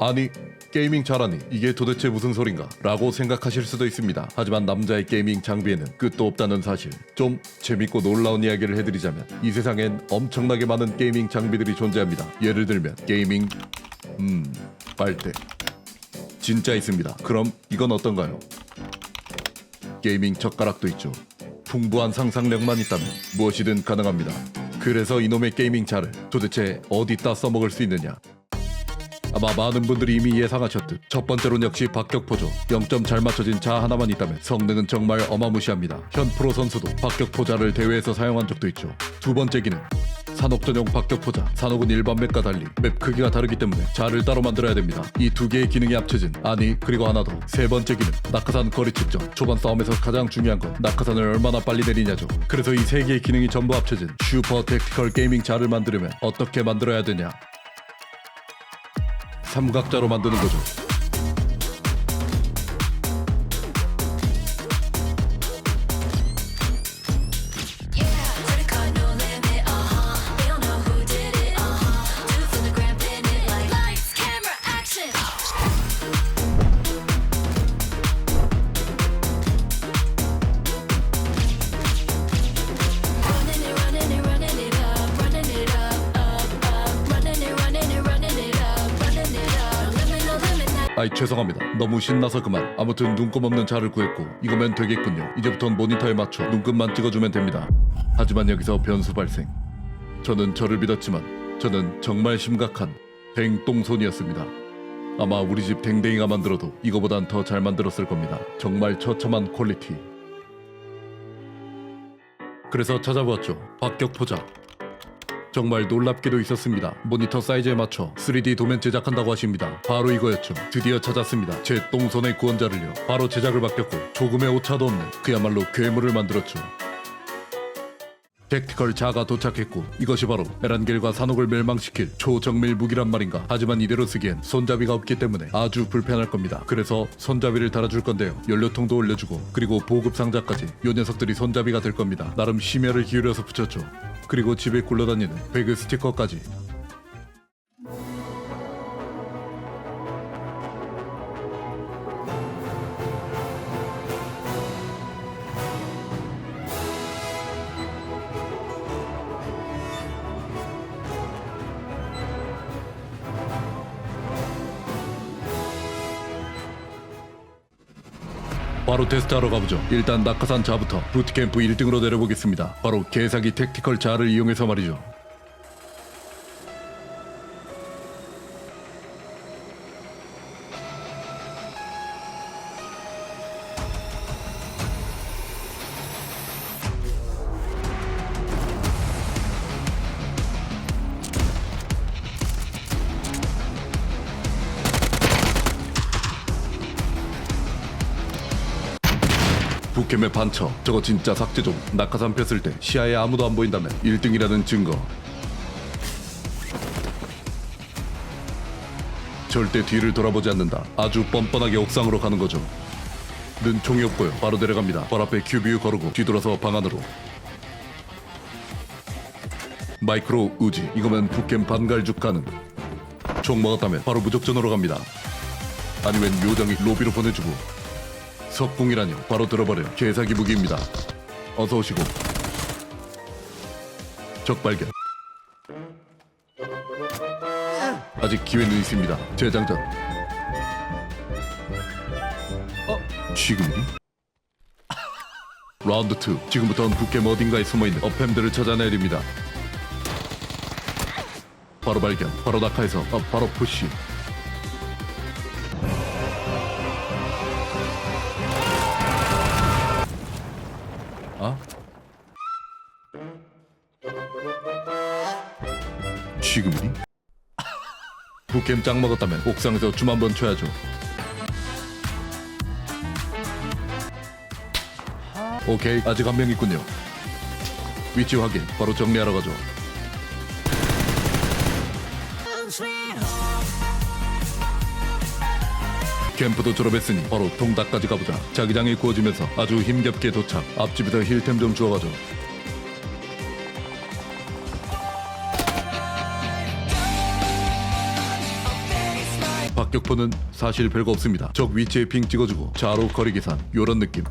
아니 게이밍 잘하니 이게 도대체 무슨 소린가? 라고 생각하실 수도 있습니다. 하지만 남자의 게이밍 장비에는 끝도 없다는 사실. 좀 재밌고 놀라운 이야기를 해드리자면 이 세상엔 엄청나게 많은 게이밍 장비들이 존재합니다. 예를 들면 게이밍 음 빨대. 진짜 있습니다. 그럼 이건 어떤가요? 게이밍 젓가락도 있죠. 풍부한 상상력만 있다면 무엇이든 가능합니다. 그래서 이놈의 게이밍 자를 도대체 어디다 써먹을 수 있느냐 아마 많은 분들이 이미 예상하셨듯 첫 번째로는 역시 박격포죠. 0점 잘 맞춰진 자 하나만 있다면 성능은 정말 어마무시합니다. 현 프로 선수도 박격포자를 대회에서 사용한 적도 있죠. 두 번째 기능. 산옥 전용 박격포자. 산옥은 일반 맵과 달리 맵 크기가 다르기 때문에 자를 따로 만들어야 됩니다. 이 두 개의 기능이 합쳐진 아니 그리고 하나 더 세 번째 기능. 낙하산 거리 측정. 초반 싸움에서 가장 중요한 건 낙하산을 얼마나 빨리 내리냐죠. 그래서 이 세 개의 기능이 전부 합쳐진 슈퍼 택티컬 게이밍 자를 만들려면 어떻게 만들어야 되냐 삼각자로 만드는 거죠. 아이 죄송합니다. 너무 신나서 그만. 아무튼 눈곱 없는 자를 구했고 이거면 되겠군요. 이제부턴 모니터에 맞춰 눈곱만 찍어주면 됩니다. 하지만 여기서 변수 발생. 저는 저를 믿었지만 저는 정말 심각한 댕똥손이었습니다. 아마 우리 집 댕댕이가 만들어도 이거보단 더 잘 만들었을 겁니다. 정말 처참한 퀄리티. 그래서 찾아보았죠. 박격포자. 정말 놀랍게도 있었습니다. 모니터 사이즈에 맞춰 3D 도면 제작한다고 하십니다. 바로 이거였죠. 드디어 찾았습니다. 제 똥손의 구원자를요. 바로 제작을 맡겼고 조금의 오차도 없는 그야말로 괴물을 만들었죠. 택티컬 자가 도착했고 이것이 바로 에란겔과 산옥을 멸망시킬 초정밀 무기란 말인가 하지만 이대로 쓰기엔 손잡이가 없기 때문에 아주 불편할 겁니다 그래서 손잡이를 달아줄 건데요 연료통도 올려주고 그리고 보급 상자까지 요 녀석들이 손잡이가 될 겁니다 나름 심혈을 기울여서 붙였죠 그리고 집에 굴러다니는 배그 스티커까지 바로 테스트하러 가보죠. 일단 낙하산 자부터 부트캠프 1등으로 내려보겠습니다. 바로 개사기 택티컬 자를 이용해서 말이죠. 북캠의 반처. 저거 진짜 삭제 좀. 낙하산 폈을 때 시야에 아무도 안 보인다면 1등이라는 증거. 절대 뒤를 돌아보지 않는다. 아주 뻔뻔하게 옥상으로 가는 거죠. 는 총이 없고요. 바로 내려갑니다. 발 앞에 큐비유 거르고 뒤돌아서 방 안으로. 마이크로 우지. 이거면 북캠 반갈죽 가능 총 먹었다면 바로 무적전으로 갑니다. 아니 웬 요정이 로비로 보내주고 석궁이라뇨. 바로 들어버려. 개사기 무기입니다. 어서 오시고. 적 발견. 아직 기회는 있습니다. 재장전. 어? 지금이? 라운드 2 지금부터는 북캠 어딘가에 숨어있는 어팸들을 찾아내야 됩니다. 바로 발견. 바로 낙하해서. 어, 바로 푸시 아? 지금이니? 북캠 짱 먹었다면 옥상에서 춤 한번 춰야죠. 오케이 아직 한 명 있군요. 위치 확인 바로 정리하러 가죠. 캠프도 졸업했으니 바로 통닭까지 가보자. 자기장이 구워지면서 아주 힘겹게 도착. 앞집에서 힐템 좀 주워가죠. 박격포는 사실 별거 없습니다 적 위치에 핑 찍어주고 좌로 거리 계산 요런 느낌